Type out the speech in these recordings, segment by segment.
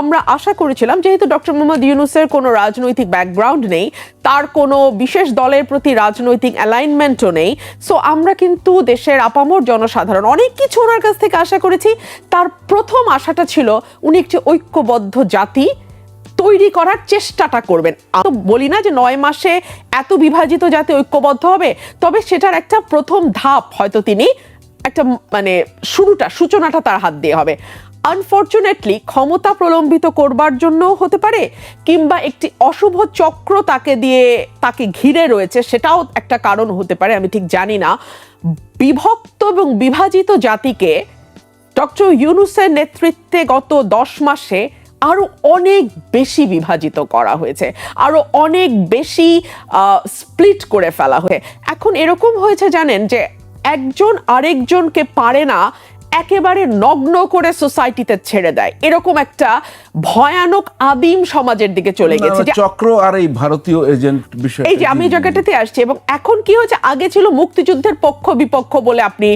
আমরা আশা করেছিলাম, যেহেতু ডক্টর মোহাম্মদ ইউনুসের কোনো রাজনৈতিক ব্যাকগ্রাউন্ড নেই, তার কোনো বিশেষ দলের প্রতি রাজনৈতিক অ্যালাইনমেন্টও নেই। সো আমরা কিন্তু দেশের আপামর জনসাধারণ, অনেক কিছু ওনার কাছ থেকে আশা করেছি। তার প্রথম আশাটা ছিল, উনি একটি ঐক্যবদ্ধ জাতি তৈরি করার চেষ্টাটা করবেন। আমি বলি না যে নয় মাসে এত বিভাজিত জাতি ঐক্যবদ্ধ হবে, তবে সেটার একটা প্রথম ধাপ হয়তো তিনি একটা মানে শুরুটা, সূচনাটা তার হাত দিয়ে হবে। আনফর্চুনেটলি ক্ষমতা প্রলম্বিত করবার জন্য হতে পারে, কিংবা একটি অশুভ চক্র তাকে দিয়ে তাকে ঘিরে রয়েছে, সেটাও একটা কারণ হতে পারে, আমি ঠিক জানি না। বিভক্ত এবং বিভাজিত জাতিকে ডক্টর ইউনুসের নেতৃত্বে গত দশ মাসে আরও অনেক বেশি বিভাজিত করা হয়েছে, আরও অনেক বেশি স্প্লিট করে ফেলা হয়েছে। এখন এরকম হয়েছে জানেন যে একজন আরেকজনকে পারে না একেবারে নগ্ন করে সোসাইটিতে ছেড়ে দেয়। এরকম একটা ভয়ানক আদিম সমাজের দিকে চলে গেছে। চক্র আর এই ভারতীয় এজেন্ট বিষয় এই যে আমি জায়গাটাতে আসছি এবং এখন কি হচ্ছে আগে ছিল মুক্তিযুদ্ধের পক্ষ বিপক্ষ বলে আপনি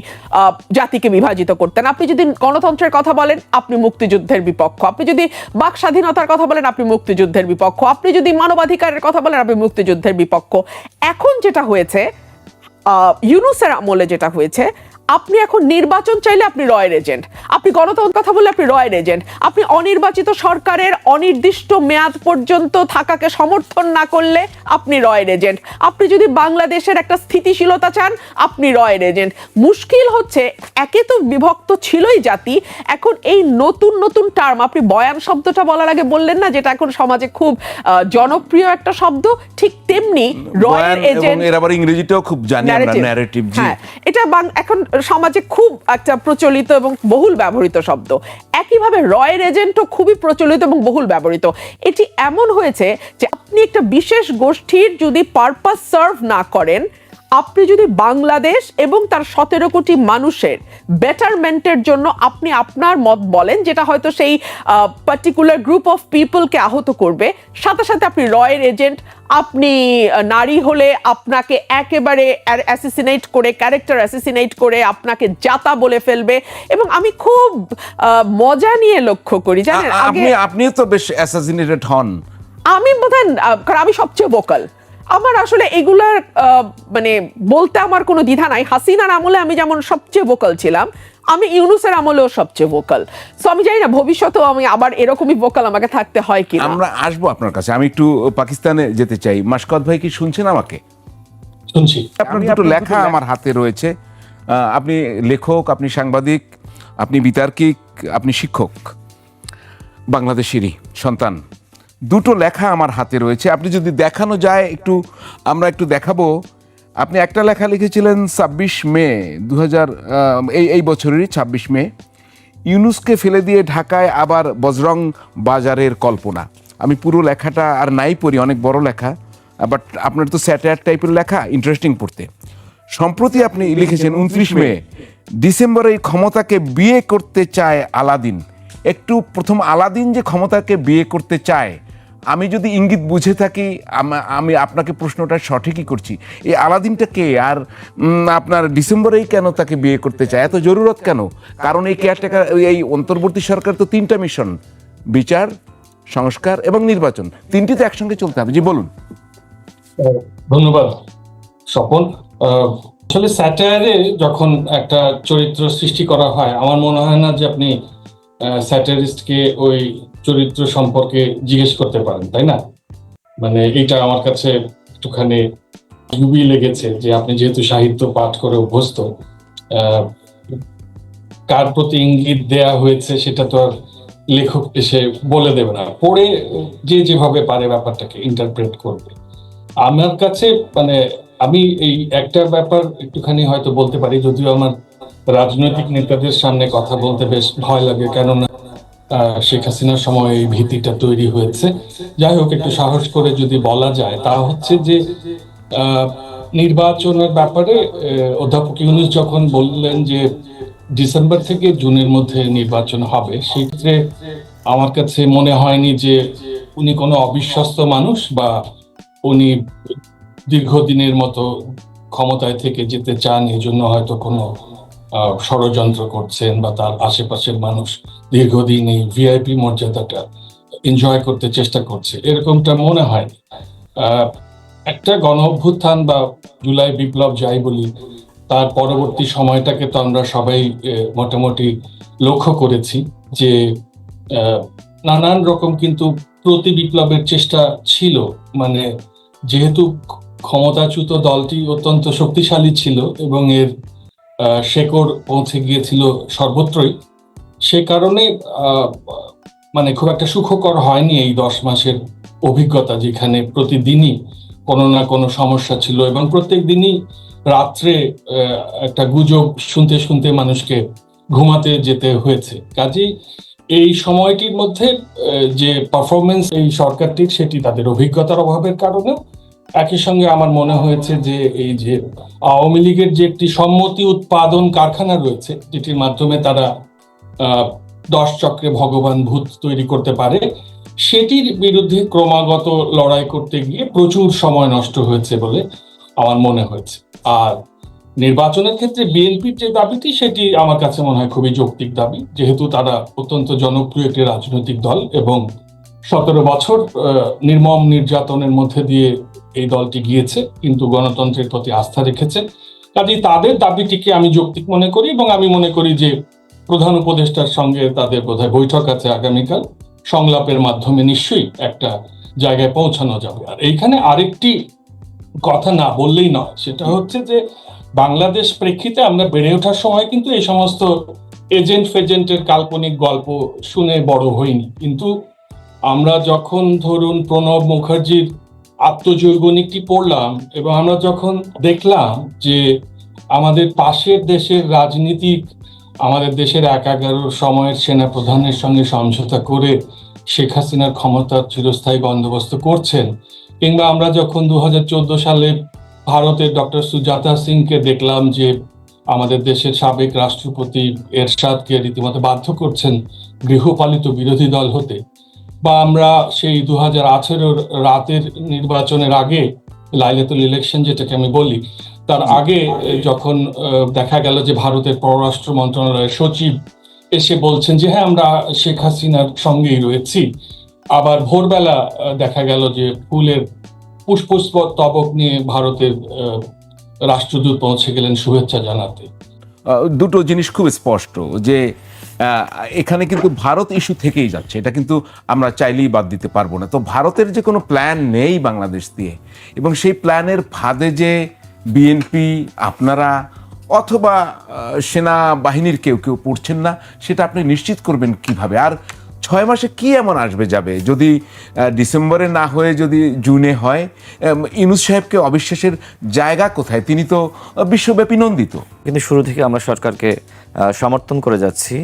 জাতিকে বিভাজিত করতেন। আপনি যদি গণতন্ত্রের কথা বলেন আপনি মুক্তিযুদ্ধের বিপক্ষ। আপনি যদি বাক স্বাধীনতার কথা বলেন আপনি মুক্তিযুদ্ধের বিপক্ষ। আপনি যদি মানবাধিকারের কথা বলেন আপনি মুক্তিযুদ্ধের বিপক্ষ। এখন যেটা হয়েছে আহ, ইউনুসের আমলে যেটা হয়েছে আপনি এখন নির্বাচন চাইলে আপনি রয়ের এজেন্ট। আপনি গণতন্ত্র কথা বললে আপনি রয়ের এজেন্ট। আপনি অনির্বাচিত সরকারের অনির্দিষ্ট মেয়াদ পর্যন্ত থাকাকে সমর্থন না করলে আপনি রয়ের এজেন্ট। আপনি যদি বাংলাদেশের একটা স্থিতিশীলতা চান আপনি রয়ের এজেন্ট। মুশকিল হচ্ছে একে তো বিভক্ত ছিলই জাতি এখন এই নতুন নতুন টার্ম আপনি বয়ান শব্দটা বলার আগে বললেন না যেটা এখন সমাজে খুব জনপ্রিয় একটা শব্দ ঠিক তেমনি রয়ের এজেন্ট এর আবার ইংরেজিটাও খুব জানি আমরা ন্যারেটিভ জি। হ্যাঁ এটা এখন সমাজে খুব একটা প্রচলিত এবং বহুল ব্যবহৃত শব্দ। একইভাবে রয়ের এজেন্টও খুবই প্রচলিত এবং বহুল ব্যবহৃত। এটি এমন হয়েছে যে আপনি একটা বিশেষ গোষ্ঠীর যদি পারপাস সার্ভ না করেন আপনি যদি বাংলাদেশ এবং তার সতেরো কোটি মানুষের বেটারমেন্টের জন্য আপনি আপনার মত বলেন যেটা হয়তো সেই পার্টিকুলার গ্রুপ অফ পিপলকে আহত করবে সাথে সাথে আপনি রয়ের এজেন্ট আপনি নারী হলে আপনাকে একেবারে অ্যাসিসিনেট করে ক্যারেক্টার অ্যাসিসিনেট করে আপনাকে জাতা বলে ফেলবে। এবং আমি খুব মজা নিয়ে লক্ষ্য করি জানেন আপনি আপনিও তো বেশ অ্যাসাসিনেটেড হন। আমি বোধহয় কারণ আমি সবচেয়ে ভোকাল আমার আসলে এগুলার মানে বলতে আমার কোনো দ্বিধা নাই। হাসিনার আমলে আমি যেমন সবচেয়ে ভোকাল ছিলাম আমি ইউনুসের আমলেও সবচেয়ে ভোকাল সো আমি জানি না ভবিষ্যতেও আমি আবার এরকমই ভোকাল আমাকে থাকতে হয় কি আমরা আসব আপনার কাছে। আমি একটু পাকিস্তানে যেতে চাই। মাসকত ভাই কি শুনছেন আমাকে? শুনছি। আপনার দুটো লেখা আমার হাতে রয়েছে। আপনি লেখক আপনি সাংবাদিক আপনি বিতার্কিক আপনি শিক্ষক বাংলাদেশেরই সন্তান। দুটো লেখা আমার হাতে রয়েছে। আপনি যদি দেখানো যায় একটু আমরা একটু দেখাবো। আপনি একটা লেখা লিখেছিলেন ছাব্বিশ মে দু হাজার এই এই বছরেরই ছাব্বিশ মে। ইউনুসকে ফেলে দিয়ে ঢাকায় আবার বজরং বাজারের কল্পনা। আমি পুরো লেখাটা আর নাই পড়ি অনেক বড় লেখা বাট আপনার তো স্যাটায়ার টাইপের লেখা ইন্টারেস্টিং পড়তে। সম্প্রতি আপনি লিখেছেন উনত্রিশ মে। ডিসেম্বরে এই ক্ষমতাকে বিয়ে করতে চায় আলাদিন। একটু প্রথম আলাদিন যে ক্ষমতাকে বিয়ে করতে চায় আমি যদি ইঙ্গিত বুঝে থাকি আমি আপনাকে প্রশ্নটা সঠিকই করছি। এই আলাদিনটা কে? আর আপনার ডিসেম্বরেই কেন তাকে বিয়ে করতে চায়? এত জরুরত কেন? কারণ এই কেয়ারটেকার এই অন্তর্বর্তী সরকার তো তিনটা মিশন বিচার সংস্কার এবং নির্বাচন। তিনটি তো একসঙ্গে চলতে হবে। জি বলুন। ধন্যবাদ আহ, আসলে স্যাটায়ারে যখন একটা চরিত্র সৃষ্টি করা হয় আমার মনে হয় না যে আপনি স্যাটারিস্টকে ওই চরিত্র সম্পর্কে জিজ্ঞেস করতে পারেন, তাই না? মানে এটা আমার কাছে একটুখানি জুবি লেগেছে যে আপনি যেহেতু সাহিত্য পাঠ করে অভ্যস্ত কার প্রতি ইঙ্গিত দেয়া হয়েছে সেটা তো আর লেখক এসে বলে দেবে না। পড়ে যে যেভাবে পারে ব্যাপারটাকে ইন্টারপ্রেট করবে। আমার কাছে মানে আমি এই একটা ব্যাপার একটুখানি হয়তো বলতে পারি, যদিও আমার রাজনৈতিক নেতাদের সামনে কথা বলতে বেশ ভয় লাগে, কেননা শেখ হাসিনার সময় এই ভীতিটা তৈরি হয়েছে। যাই হোক, একটু সাহস করে যদি বলা যায়, তা হচ্ছে যে নির্বাচনের ব্যাপারে অধ্যাপক ইউনুস যখন বললেন যে ডিসেম্বর থেকে জুনের মধ্যে নির্বাচন হবে, সেক্ষেত্রে আমার কাছে মনে হয়নি যে উনি কোনো অবিশ্বস্ত মানুষ বা উনি দীর্ঘদিনের মতো ক্ষমতায় থেকে যেতে চান এই জন্য হয়তো কোনো ষড়যন্ত্র করছেন বা তার আশেপাশের মানুষ দীর্ঘদিন এই ভিআইপি মর্যাদাটা এনজয় করতে চেষ্টা করছে। এরকমটা মনে হয়। একটা গণ অভ্যুত্থান বা জুলাই বিপ্লব যাই বলি, তার পরবর্তী সময়টাকে তো আমরা সবাই মোটামুটি লক্ষ্য করেছি যে নানান রকম কিন্তু প্রতি বিপ্লবের চেষ্টা ছিল। মানে যেহেতু ক্ষমতাচ্যুত দলটি অত্যন্ত শক্তিশালী ছিল এবং এর শেকড় পৌঁছে গিয়েছিল সর্বত্রই। সে কারণে মানে খুব একটা সুখকর হয়নি এই দশ মাসের অভিজ্ঞতা যেখানে প্রতিদিনই কোনো না কোনো সমস্যা ছিল এবং প্রত্যেক দিনই রাত্রে একটা গুজব শুনতে শুনতে মানুষকে ঘুমাতে যেতে হয়েছে। কাজেই এই সময়টির মধ্যে যে পারফরমেন্স এই সরকারটির, সেটি তাদের অভিজ্ঞতার অভাবের কারণে একই সঙ্গে আমার মনে হয়েছে যে এই যে আওয়ামী লীগের যে একটি সম্মতি উৎপাদন কারখানা রয়েছে, যেটির মাধ্যমে তারা দশ চক্রে ভগবান ভূত তৈরি করতে পারে, সেটির বিরুদ্ধে ক্রমাগত লড়াই করতে গিয়ে প্রচুর সময় নষ্ট হয়েছে বলে আমার মনে হয়েছে। আর নির্বাচনের ক্ষেত্রে বিএনপির যে দাবিটি, সেটি আমার কাছে মনে হয় খুবই যৌক্তিক দাবি। যেহেতু তারা অত্যন্ত জনপ্রিয় একটি রাজনৈতিক দল এবং সতেরো বছর নির্মম নির্যাতনের মধ্যে দিয়ে এই দলটি গিয়েছে, কিন্তু গণতন্ত্রের প্রতি আস্থা রেখেছে। কাজেই তাদের দাবিটিকে আমি যৌক্তিক মনে করি এবং আমি মনে করি যে প্রধান উপদেষ্টার সঙ্গে তাদের বোধহয় বৈঠক আছে আগামীকাল। সংলাপের মাধ্যমে নিশ্চয়ই একটা জায়গায় পৌঁছানো যাবে। আর এইখানে আরেকটি কথা না বললেই নয়, সেটা হচ্ছে যে বাংলাদেশ প্রেক্ষিতে আমরা বেড়ে ওঠার সময় কিন্তু এই সমস্ত এজেন্ট ফেজেন্টের কাল্পনিক গল্প শুনে বড় হইনি। কিন্তু আমরা যখন ধরুন প্রণব মুখার্জির আত্মজৈবনিকটি পড়লাম এবং আমরা যখন দেখলাম যে আমাদের পাশের দেশের রাজনীতিক আমাদের দেশের এক এগারো সময়ের সেনা প্রধানের সঙ্গে সমঝোতা করে শেখ হাসিনার ক্ষমতার চিরস্থায়ী বন্দোবস্ত করছেন, কিংবা আমরা যখন দু হাজার চোদ্দ সালে ভারতের ডক্টর সুজাতা সিংকে দেখলাম যে আমাদের দেশের সাবেক রাষ্ট্রপতি এরশাদকে রীতিমতো বাধ্য করছেন গৃহপালিত বিরোধী দল হতে। বা আমরা সেই দু হাজার আঠেরোর রাতের নির্বাচনের আগে লাইলাতুল ইলেকশন যেটাকে আমি বলি তার আগে যখন দেখা গেল যে ভারতের পররাষ্ট্র মন্ত্রণালয়ের সচিব এসে বলছেন যে হ্যাঁ আমরা শেখ হাসিনার সঙ্গেই রয়েছি। আবার ভোরবেলা দেখা গেল যে ফুলের পুষ্পস্তবক নিয়ে ভারতের রাষ্ট্রদূত পৌঁছে গেলেন শুভেচ্ছা জানাতে। দুটো জিনিস খুব স্পষ্ট যে এখানে কিন্তু ভারত ইস্যু থেকেই যাচ্ছে। এটা কিন্তু আমরা চাইলেই বাদ দিতে পারব না। তো ভারতের যে কোনো প্ল্যান নেই বাংলাদেশ দিয়ে, এবং সেই প্ল্যানের ফাঁদে যে বিএনপি আপনারা অথবা সেনাবাহিনীর কেউ কেউ পড়ছেন না, সেটা আপনি নিশ্চিত করবেন কীভাবে? আর ছয় মাসে কি এমন আসবে যাবে? যদি ডিসেম্বরে না হয়ে যদি জুনে হয় উম, ইউনুস সাহেবকে অবিশ্বাসের জায়গা কোথায়? তিনি তো বিশ্বব্যাপী নন্দিত। কিন্তু শুরু থেকে আমরা সরকারকে সমর্থন করে যাচ্ছি।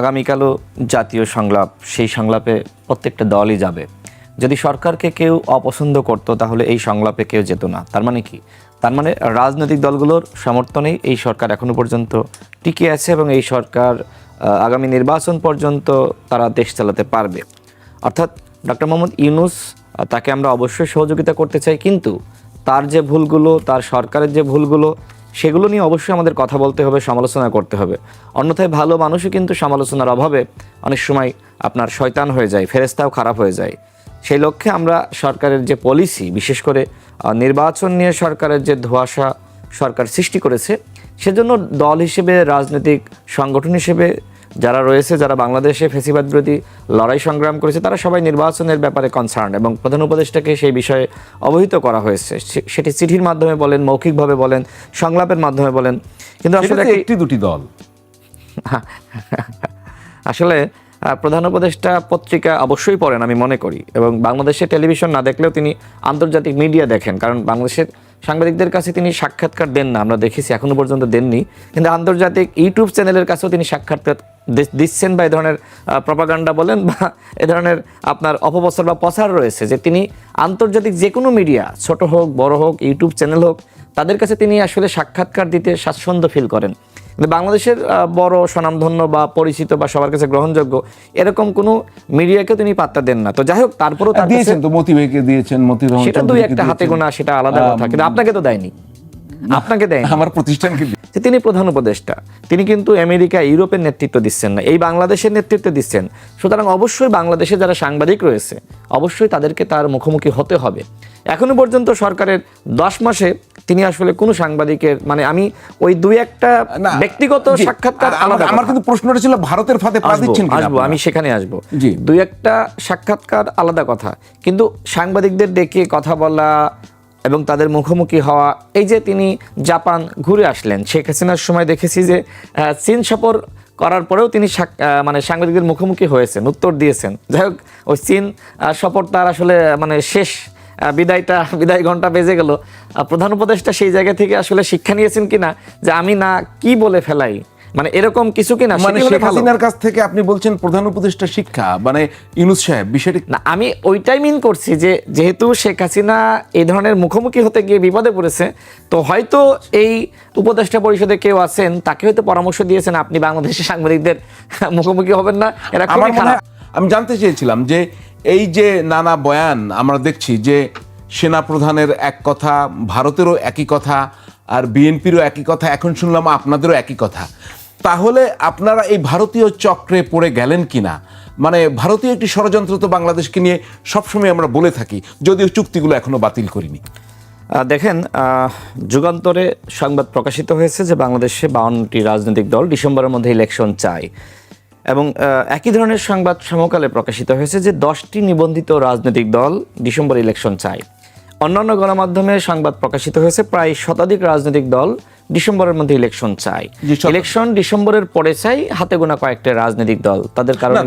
আগামীকালও জাতীয় সংলাপ সেই সংলাপে প্রত্যেকটা দলই যাবে। যদি সরকারকে কেউ অপছন্দ করত তাহলে এই সংলাপে কেউ যেত না। তার মানে কি? তার মানে রাজনৈতিক দলগুলোর সমর্থনেই এই সরকার এখনও পর্যন্ত টিকে আছে এবং এই সরকার আগামী নির্বাচন পর্যন্ত তারা দেশ চালাতে পারবে। অর্থাৎ ডক্টর মোহাম্মদ ইউনুস তাকে আমরা অবশ্যই সহযোগিতা করতে চাই, কিন্তু তার যে ভুলগুলো, তার সরকারের যে ভুলগুলো, সেগুলো নিয়ে অবশ্যই আমাদের কথা বলতে হবে, সমালোচনা করতে হবে। অন্যথায় ভালো মানুষও কিন্তু সমালোচনার অভাবে অনেক সময় আপনার শয়তান হয়ে যায় ফেরেস্তাও খারাপ হয়ে যায়। সেই লক্ষ্যে আমরা সরকারের যে পলিসি বিশেষ করে নির্বাচন নিয়ে সরকারের যে ধোঁয়াশা সরকার সৃষ্টি করেছে সেজন্য দল হিসেবে রাজনৈতিক সংগঠন হিসেবে যারা রয়েছে যারা বাংলাদেশে ফেসিবাদ বিরোধী লড়াই সংগ্রাম করেছে তারা সবাই নির্বাচনের ব্যাপারে কনসার্ন এবং প্রধান উপদেষ্টাকে সেই বিষয়ে অবহিত করা হয়েছে। সেটি চিঠির মাধ্যমে বলেন মৌখিকভাবে বলেন সংলাপের মাধ্যমে বলেন। কিন্তু আসলে একটি দুটি দল? আসলে প্রধান উপদেষ্টা পত্রিকা অবশ্যই পড়েন, আমি মনে করি। এবং বাংলাদেশের টেলিভিশন না দেখলেও তিনি আন্তর্জাতিক মিডিয়া দেখেন, কারণ বাংলাদেশের সাংবাদিকদের কাছে তিনি সাক্ষাৎকার দেন না, আমরা দেখেছি, এখনও পর্যন্ত দেননি। কিন্তু আন্তর্জাতিক ইউটিউব চ্যানেলের কাছেও তিনি সাক্ষাৎকার দিচ্ছেন বা এই ধরনের প্রপাগান্ডা বলেন বা এ ধরনের আপনার অপপ্রচার বা প্রচার রয়েছে, যে তিনি আন্তর্জাতিক যে কোনো মিডিয়া, ছোট হোক, বড় হোক, ইউটিউব চ্যানেল হোক, তাদের কাছে তিনি আসলে সাক্ষাৎকার দিতে স্বাচ্ছন্দ্য ফিল করেন। বাংলাদেশের আহ, বড় স্বনামধন্য বা পরিচিত বা সবার কাছে গ্রহণযোগ্য এরকম কোনো মিডিয়াকে তিনি পাত্তা দেন না। তো যাই হোক তারপরেও তার দিয়েছেন তো মতি ভাইকে দিয়েছেন মতি রহমান সেটা দুই একটা হাতে গোনা সেটা আলাদা কথা কিন্তু আপনাকে তো দেয়নি। আপনাকে দেয় আমার প্রতিষ্ঠানকে দিই। যে তিনি প্রধান উপদেষ্টা তিনি কিন্তু আমেরিকা ইউরোপের নেতৃত্ব দিচ্ছেন না এই বাংলাদেশের নেতৃত্ব দিচ্ছেন। সুতরাং অবশ্যই বাংলাদেশে যারা সাংবাদিক রয়েছে অবশ্যই তাদেরকে তার মুখোমুখি হতে হবে। এখনও পর্যন্ত সরকারের দশ মাসে তিনি আসলে কোনো সাংবাদিকের মানে আমি ওই দুই একটা ব্যক্তিগত সাক্ষাৎকার আমার- আলাদা আমার কিন্তু প্রশ্নটা ছিল ভারতের ফাঁদে পা দিচ্ছেন আসব আমি সেখানে আসব। দুই একটা সাক্ষাৎকার আলাদা কথা। কিন্তু সাংবাদিকদের ডেকে কথা বলা এবং তাদের মুখোমুখি হওয়া, এই যে তিনি জাপান ঘুরে আসলেন, শেখ হাসিনার সময় দেখেছি যে চীন সফর করার পরেও তিনি মানে সাংবাদিকদের মুখোমুখি হয়েছেন, উত্তর দিয়েছেন। যাই হোক, ওই চীন সফর তার আসলে মানে শেষ বিদায়টা, বিদায় ঘণ্টা বেজে গেল। প্রধান উপদেষ্টা সেই জায়গা থেকে আসলে শিক্ষা নিয়েছেন কিনা, যে আমি না কি বলে ফেলাই মানে এরকম কিছু কিনা মানে শেখ হাসিনার কাছ থেকে আপনি বলছেন প্রধান উপদেষ্টা শিক্ষা মানে ইউনুস সাহেব বিষয়টি না আমি ওইটাই মিন করছি যে যেহেতু শেখ হাসিনা এই ধরনের মুখোমুখি হতে গিয়ে বিপদে পড়েছে তো হয়তো এই উপদেষ্টা পরিষদে কেউ আছেন তাকে হয়তো পরামর্শ দিয়েছেন আপনি বাংলাদেশের সাংবাদিকদের মুখোমুখি হবেন না এরা খুবই খারাপ। আমি জানতে চেয়েছিলাম যে এই যে নানা বয়ান আমরা দেখছি যে সেনা প্রধানের এক কথা ভারতেরও একই কথা আর বিএনপিরও একই কথা এখন শুনলাম আপনাদেরও একই কথা। তাহলে আপনারা এই ভারতীয় চক্রে পড়ে গেলেন কিনা? মানে ভারতীয় একটি ষড়যন্ত্র তো বাংলাদেশকে নিয়ে সবসময় আমরা বলে থাকি, যদিও চুক্তিগুলো এখনও বাতিল করিনি। দেখেন যুগান্তরে সংবাদ প্রকাশিত হয়েছে যে বাংলাদেশে বাউন্নটি রাজনৈতিক দল ডিসেম্বরের মধ্যে ইলেকশন চায়। এবং একই ধরনের সংবাদ সমকালে প্রকাশিত হয়েছে যে দশটি নিবন্ধিত রাজনৈতিক দল ডিসেম্বর ইলেকশন চায়। অন্যান্য গণমাধ্যমে সংবাদ প্রকাশিত হয়েছে। প্রায় শতাধিক রাজনৈতিক দল ডিসেম্বরের মধ্যে ইলেকশন শত- ইলেকশন ডিসেম্বরের পরে চাই হাতে গোনা কয়েকটা রাজনৈতিক দল। তাদের কারণে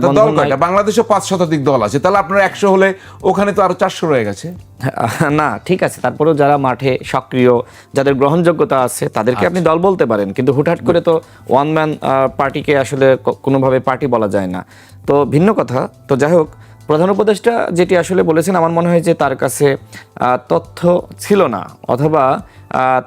বাংলাদেশে পাঁচ শতাধিক দল আছে। তাহলে আপনার একশো হলে ওখানে তো আরও চারশো রয়ে গেছে। না ঠিক আছে। তারপরেও যারা মাঠে সক্রিয় যাদের গ্রহণযোগ্যতা আছে তাদেরকে আপনি দল বলতে পারেন। কিন্তু হুটহাট করে তো ওয়ান ম্যান পার্টিকে আসলে কোনোভাবে পার্টি বলা যায় না। তো ভিন্ন কথা। তো যাই হোক প্রধান উপদেষ্টা যেটি আসলে বলেছেন, আমার মনে হয় যে তার কাছে তথ্য ছিল না, অথবা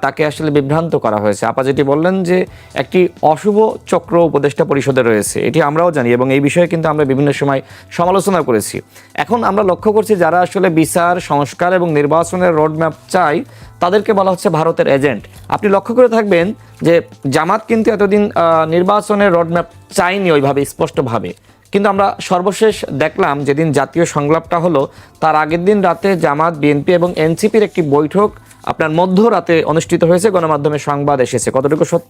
তাকে আসলে বিভ্রান্ত করা হয়েছে। আপা যেটি বললেন যে একটি অশুভ চক্র উপদেষ্টা পরিষদে রয়েছে, এটি আমরাও জানি এবং এই বিষয়ে কিন্তু আমরা বিভিন্ন সময় সমালোচনা করেছি। এখন আমরা লক্ষ্য করছি যারা আসলে বিচার, সংস্কার এবং নির্বাচনের রোডম্যাপ চাই, তাদেরকে বলা হচ্ছে ভারতের এজেন্ট। আপনি লক্ষ্য করে থাকবেন যে জামাত কিন্তু এতদিন নির্বাচনের রোডম্যাপ চাইনি ওইভাবে, স্পষ্টভাবে। কিন্তু আমরা সর্বশেষ দেখলাম যেদিন জাতীয় সংলাপটা হলো, তার আগের দিন রাতে জামাত বিএনপি এবং এনসিপির একটি বৈঠক আপনার মধ্যরাতে অনুষ্ঠিত হয়েছে, গণমাধ্যমে সংবাদ এসেছে। কতটুকু সত্য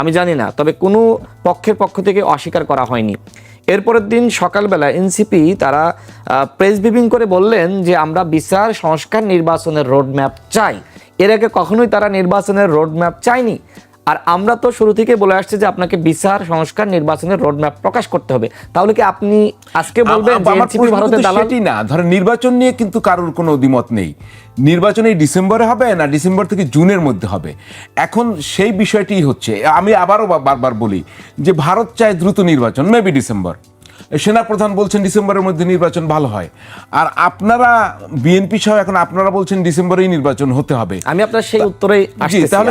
আমি জানি না, তবে কোনো পক্ষের পক্ষ থেকে অস্বীকার করা হয়নি। এরপরের দিন সকালবেলা এনসিপি তারা প্রেস ব্রিফিং করে বললেন যে আমরা বিচার, সংস্কার, নির্বাচনের রোডম্যাপ চাই। এর আগে কখনোই তারা নির্বাচনের রোডম্যাপ চায়নি। আর আমরা তো শুরু থেকে বলে আসছি যে আপনাকে বিচার সংস্কার নির্বাচনের রোডম্যাপ প্রকাশ করতে হবে। তাহলে কি আপনি আজকে বলবেন যে এনসিপি ভারতের দালালটি দালাল? সেটি না। ধরেন নির্বাচন নিয়ে কিন্তু কারোর কোনো অধিমত নেই। নির্বাচন এই ডিসেম্বরে হবে না ডিসেম্বর থেকে জুনের মধ্যে হবে? এখন সেই বিষয়টি হচ্ছে। আমি আবারও বারবার বলি যে ভারত চায় দ্রুত নির্বাচন মেবি ডিসেম্বর। সেনাপ্রধান বলছেন ডিসেম্বরের মধ্যে নির্বাচন ভালো হয়। আর আপনারা বিএনপি সহ এখন আপনারা বলছেন ডিসেম্বরেই নির্বাচন হতে হবে। আমি আপনার সেই আসতেছি তাহলে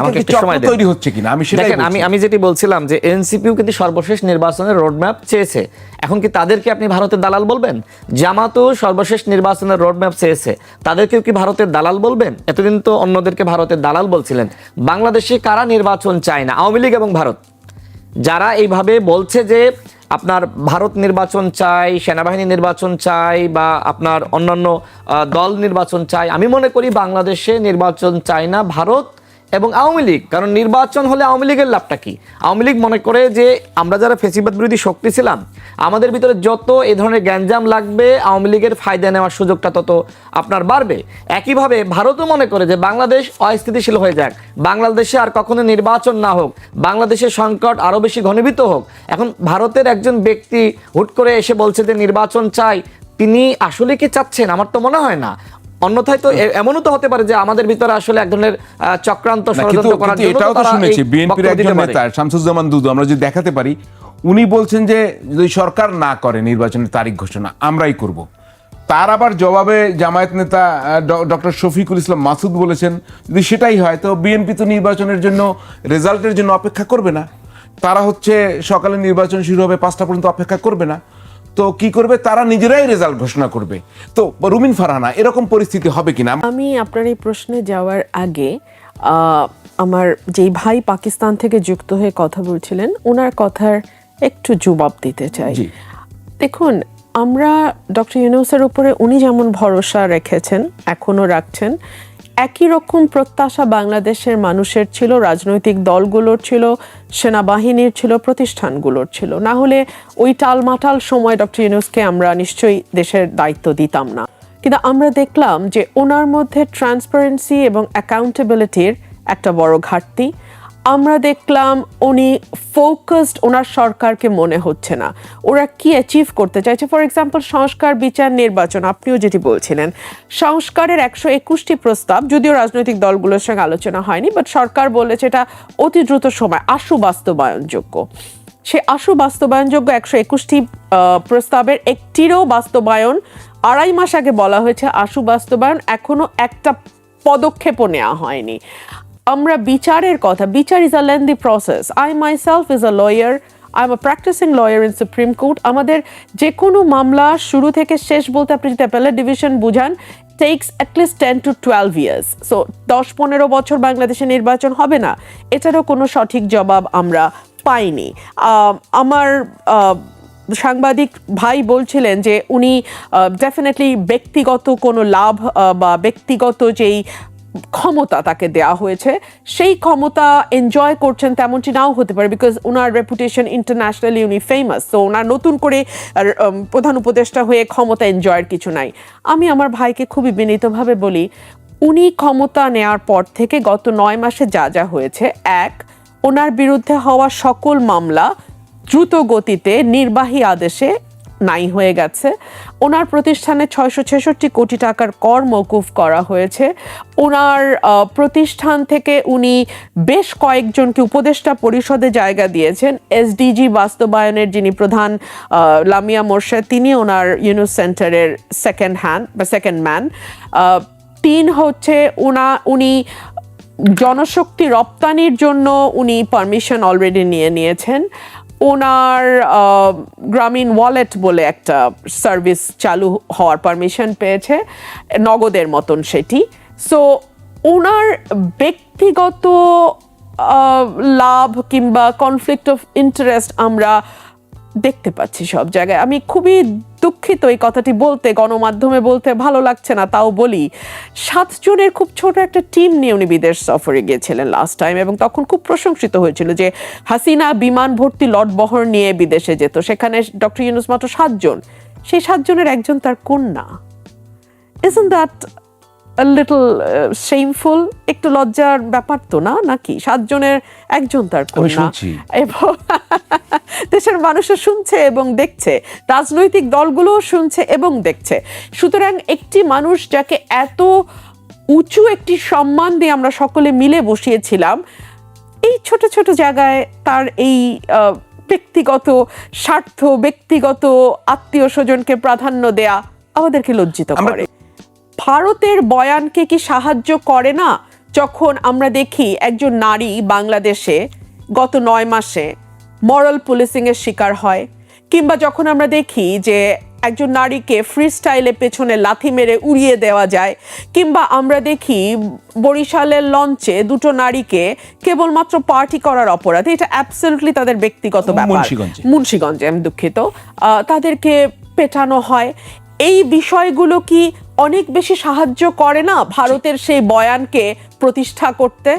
তৈরি হচ্ছে কিনা? আমি সেটাই আমি আমি যেটি বলছিলাম যে এনসিপিও কিন্তু সর্বশেষ নির্বাচনের রোডম্যাপ চেয়েছে। এখন কি তাদেরকে আপনি ভারতের দালাল বলবেন? জামাতও সর্বশেষ নির্বাচনের রোডম্যাপ চেয়েছে। তাদেরকেও কি ভারতের দালাল বলবেন? এতদিন তো অন্যদেরকে ভারতের দালাল বলছিলেন। বাংলাদেশে কারা নির্বাচন চায় না? আওয়ামী লীগ এবং ভারত। যারা এইভাবে বলছে যে আপনার ভারত নির্বাচন চাই, সেনাবাহিনী নির্বাচন চাই বা আপনার অন্যান্য দল নির্বাচন চাই। আমি মনে করি বাংলাদেশে নির্বাচন চাই না, ভারত এবং আওয়ামী লীগ, কারণ নির্বাচন হলে আওয়ামী লীগের লাভটা কি? আওয়ামী লীগ মনে করে যে আমরা যারা ফেসিবাদ বিরোধী শক্তি ছিলাম, আমাদের ভিতরে যত এ ধরনের গ্যাঞ্জাম লাগবে, আওয়ামী লীগের ফায়দা নেওয়ার সুযোগটা তত আপনার বাড়বে। একইভাবে ভারতও মনে করে যে বাংলাদেশ অস্থিতিশীল হয়ে যাক। বাংলাদেশে আর কখনো নির্বাচন না হোক, বাংলাদেশের সংকট আরও বেশি ঘনীভূত হোক। এখন ভারতের একজন ব্যক্তি হুট করে এসে বলছে যে নির্বাচন চাই, তিনি আসলে কি চাচ্ছেন? আমার তো মনে হয় না। অন্যথায় তো এমনও তো হতে পারে যে আমাদের ভিতরে আসলে এক ধরনের চক্রান্ত ষড়যন্ত্র করার জন্য এটাও তো শুনেছি বিএনপির একজন নেতা শামসুজ্জামান দুদু আমরা যদি দেখাতে পারি উনি বলছেন যে যদি সরকার না করে নির্বাচনের তারিখ ঘোষণা আমরাই করব। তার আবার জবাবে জামায়াত নেতা ডক্টর শফিকুল ইসলাম মাসুদ বলেছেন যদি সেটাই হয় তো বিএনপি তো নির্বাচনের জন্য রেজাল্টের জন্য অপেক্ষা করবে না। তারা হচ্ছে সকালে নির্বাচন শুরু হবে পাঁচটা পর্যন্ত অপেক্ষা করবে না। তো কি করবে? তারা নিজেরাই রেজাল্ট ঘোষণা করবে। তো রুমিন ফারহানা এরকম পরিস্থিতি হবে কিনা? আমি আপনার এই প্রশ্নে যাওয়ার আগে আমার যেই ভাই পাকিস্তান থেকে যুক্ত হয়ে কথা বলছিলেন ওনার কথার একটু জবাব দিতে চাই। দেখুন আমরা ডক্টর ইউনুসের উপরে উনি যেমন ভরসা রেখেছেন এখনও রাখছেন একই রকম প্রত্যাশা বাংলাদেশের মানুষের ছিল, রাজনৈতিক দলগুলোর ছিল, সেনাবাহিনীর ছিল, প্রতিষ্ঠানগুলোর ছিল। না হলে ওই টালমাটাল সময় ডক্টর ইউনুসকে আমরা নিশ্চয়ই দেশের দায়িত্ব দিতাম না। কিন্তু আমরা দেখলাম যে ওনার মধ্যে ট্রান্সপারেন্সি এবং অ্যাকাউন্টেবিলিটির একটা বড় ঘাটতি। আমরা দেখলাম উনি ফোকাসড ওনার সরকারকে মনে হচ্ছে না। ওরা কি অ্যাচিভ করতে চাইছে? ফর এক্সাম্পল সংস্কার, বিচার, নির্বাচন, আপনিও যেটি বলছিলেন। সংস্কারের একশো একুশটি প্রস্তাব, যদিও রাজনৈতিক দলগুলোর সঙ্গে আলোচনা হয়নি বাট সরকার বলেছে এটা অতি দ্রুত সময়, আশু বাস্তবায়নযোগ্য। সে আশু বাস্তবায়নযোগ্য একশো একুশটি প্রস্তাবের একটিরও বাস্তবায়ন আড়াই মাস আগে বলা হয়েছে, আশু বাস্তবায়ন এখনও একটা পদক্ষেপও নেওয়া হয়নি। আমরা বিচারের কথা, বিচার is a lengthy process I myself is a lawyer I am a practicing lawyer in supreme court আমাদের যে কোনো মামলা শুরু থেকে শেষ বলতে আপনি যদি অ্যাপেলের ডিভিশন বুঝান takes at least ten to twelve years so দশ পনেরো বছর বাংলাদেশে নির্বাচন হবে না। এটারও কোনো সঠিক জবাব আমরা পাইনি। আমার সাংবাদিক ভাই বলছিলেন যে উনি ডেফিনেটলি ব্যক্তিগত কোনো লাভ বা ব্যক্তিগত যেই ক্ষমতা তাকে দেওয়া হয়েছে। সেই ক্ষমতা এনজয় করছেন তেমনটি নাও হতে পারে বিকজ ওনার রেপুটেশন ইন্টারন্যাশনালি উনি ফেমাস তো ওনার নতুন করে প্রধান উপদেষ্টা হয়ে ক্ষমতা এনজয়ের কিছু নাই। আমি আমার ভাইকে খুবই বিনীতভাবে বলি, উনি ক্ষমতা নেওয়ার পর থেকে গত নয় মাসে যা যা হয়েছে, এক ওনার বিরুদ্ধে হওয়া সকল মামলা দ্রুত গতিতে নির্বাহী আদেশে নাই হয়ে গেছে। ওনার প্রতিষ্ঠানে ছয়শো ছেষট্টি কোটি টাকার কর মকুফ করা হয়েছে। ওনার প্রতিষ্ঠান থেকে উনি বেশ কয়েকজনকে উপদেষ্টা পরিষদে জায়গা দিয়েছেন। এসডিজি বাস্তবায়নের যিনি প্রধান লামিয়া মোর্শেদ, তিনি ওনার ইউনুস সেন্টারের সেকেন্ড হ্যান্ড বা সেকেন্ড ম্যান তিন হচ্ছে ওনা, উনি জনশক্তি রপ্তানির জন্য উনি পারমিশন অলরেডি নিয়ে নিয়েছেন। ওনার গ্রামীণ ওয়ালেট বলে একটা সার্ভিস চালু হওয়ার পারমিশন পেয়েছে, নগদের মতন সেটি। সো ওনার ব্যক্তিগত লাভ কিংবা কনফ্লিক্ট অফ ইন্টারেস্ট আমরা দেখতে পাচ্ছি সব জায়গায়। আমি খুবই দুঃখিত এই কথাটি বলতে গণমাধ্যমে বলতে ভালো লাগছে না তাও বলি। সাতজনের খুব ছোট একটা টিম নিয়ে উনি বিদেশ সফরে গিয়েছিলেন লাস্ট টাইম এবং তখন খুব প্রশংসিত হয়েছিল যে হাসিনা বিমান ভর্তি লটবহর নিয়ে বিদেশে যেত। সেখানে ডক্টর ইউনুস মাত্র সাতজন সেই সাতজনের একজন তার কন্যা। ইসন দ্যাট লিটল শেমফুল একটু লজ্জার ব্যাপার তো না নাকি? সাতজনের একজন তার কন্যা। এবং দেশের মানুষও শুনছে এবং দেখছে রাজনৈতিক দলগুলোও শুনছে এবং দেখছে। সুতরাং একটি মানুষ যাকে এত উঁচু একটি সম্মান দিয়ে আমরা সকলে মিলে বসিয়েছিলাম এই ছোট ছোট জায়গায় তার এই ব্যক্তিগত স্বার্থ ব্যক্তিগত আত্মীয় স্বজনকে প্রাধান্য দেয়া আমাদেরকে লজ্জিত করে। ভারতের বয়ানকে কি সাহায্য করে না? যখন আমরা দেখি একজন নারী বাংলাদেশে গত নয় মাসে মরাল পুলিশিং এর শিকার হয়। কিংবা যখন আমরা দেখি যে একজন নারীকে ফ্রি স্টাইলে পেছনে লাথি মেরে উড়িয়ে দেওয়া যায় কিংবা আমরা দেখি বরিশালের লঞ্চে দুটো নারীকে কেবলমাত্র পার্টি করার অপরাধে এটা অ্যাবসলিউটলি তাদের ব্যক্তিগত ব্যাপার। মুন্সিগঞ্জে। আমি দুঃখিত। তাদেরকে পেটানো হয়। এই বিষয়গুলো কি অনেক বেশি সাহায্য করে না ভারতের সেই বয়ানকে প্রতিষ্ঠা করতে?